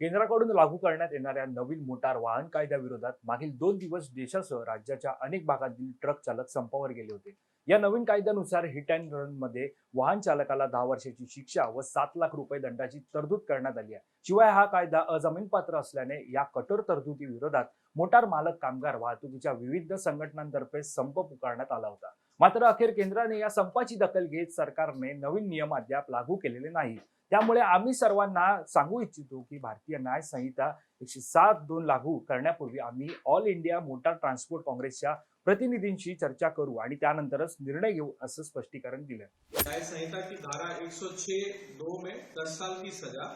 केंद्राकडून लागू करण्यात येणाऱ्या नवीन मोटार वाहन कायद्याविरोधात मागील दोन दिवस देशासह राज्याच्या अनेक भागातील ट्रक चालक संपावर गेले होते. या नवीन कायद्यानुसार हिट अँड रनमध्ये वाहन चालकाला दहा वर्षाची शिक्षा व सात लाख रुपये दंडाची तरतूद करण्यात आली आहे. शिवाय हा कायदा अजामीनपात्र असल्याने या कठोर तरतुदी विरोधात मोटार मालक कामगार वाहतुकीच्या विविध संघटनांतर्फे संप पुकारण्यात आला होता. मात्र अखेर केंद्राने या संपाची दखल घेत सरकारने नवीन नियम अद्याप लागू केलेले नाही. त्यामुळे आम्ही सर्वांना सांगू इच्छितो की भारतीय न्याय संहिता एकशे सात दोन लागू करण्यापूर्वी आम्ही ऑल इंडिया मोटार ट्रान्सपोर्ट काँग्रेसच्या प्रतिनिधींशी चर्चा करू आणि त्यानंतरच निर्णय घेऊ असं स्पष्टीकरण दिलं. न्याय संहिता की धारा 106 दो में दस साल की सजा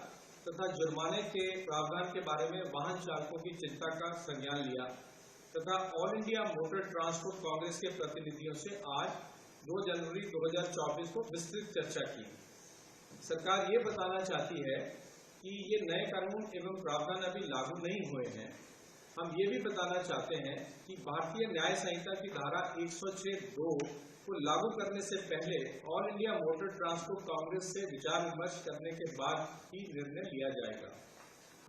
तथा जुर्माने के प्रावधान के बारे में वाहन चालकों की चिंता का संज्ञान लिया। तथा all India motor transport congress के प्रतिनिधियों से आज 2 जनवरी 2024 को विस्तृत चर्चा की। सरकार ये बताना चाहती है कि ये नए कानून एवं प्रावधान अभी लागू नहीं हुए हैं। हम ये भी बताना चाहते हैं कि भारतीय न्याय संहिता की धारा 106 दो को लागू करने से पहले all India motor transport congress से विचार विमर्श करने के बाद ही निर्णय लिया जाएगा।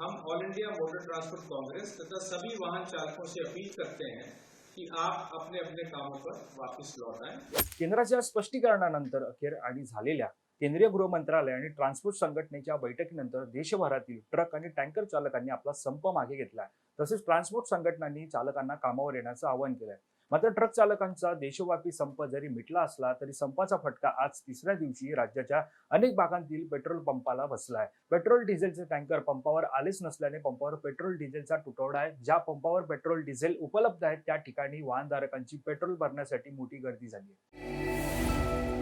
हम all India motor transport congress तथा सभी वाहन चालकों से अपील करते हैं कि आप अपने अपने कामों पर वापस लौट आए। केंद्राच्या स्पष्टीकरणानंतर अखेर आणि झालेल्या केंद्रीय गृह मंत्रालय आणि ट्रान्सपोर्ट संघटनेच्या बैठकीनंतर देशभरातील ट्रक आणि टँकर चालकांनी आपला संप मागे घेतलाय. तसेच ट्रान्सपोर्ट संघटनांनी चालकांना कामावर येण्याचं आवाहन केलंय. मात्र ट्रक चालकांचा देशव्यापी संप जरी मिटला असला तरी संपाचा फटका आज तिसऱ्या दिवशी राज्याच्या अनेक भागांतील पेट्रोल पंपाला बसला आहे पेट्रोल डिझेलचे टँकर पंपावर आलेच नसल्याने पंपावर पेट्रोल डिझेलचा तुटवडा आहे. ज्या पंपावर पेट्रोल डिझेल उपलब्ध आहे त्या ठिकाणी वाहनधारकांची पेट्रोल भरण्यासाठी मोठी गर्दी झाली आहे.